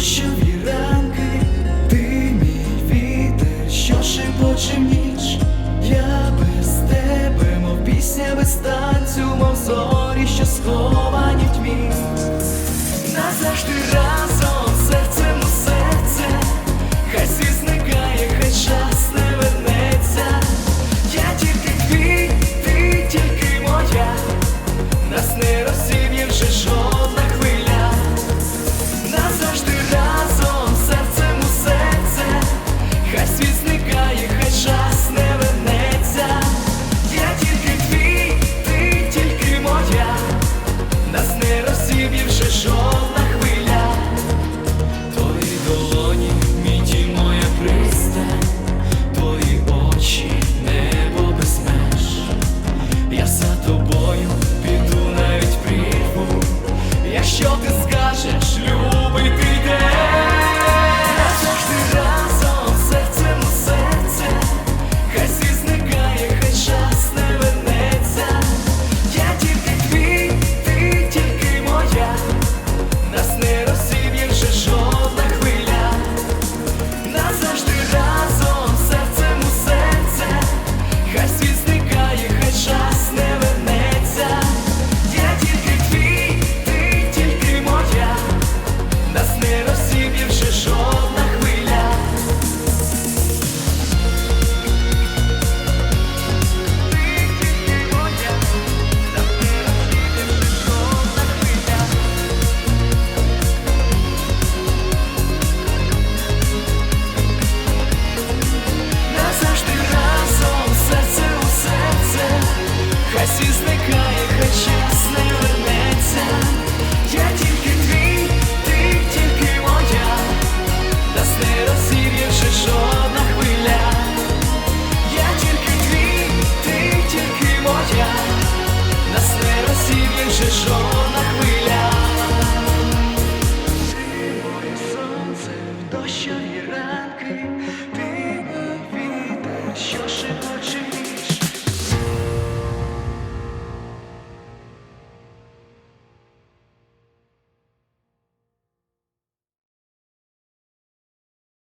Дощові ранки, ти мій вітер, що шепоче ніч, я без тебе, мов пісня без танцю. precisa. наче жона хвиля, Живої сонце в дощові ранки.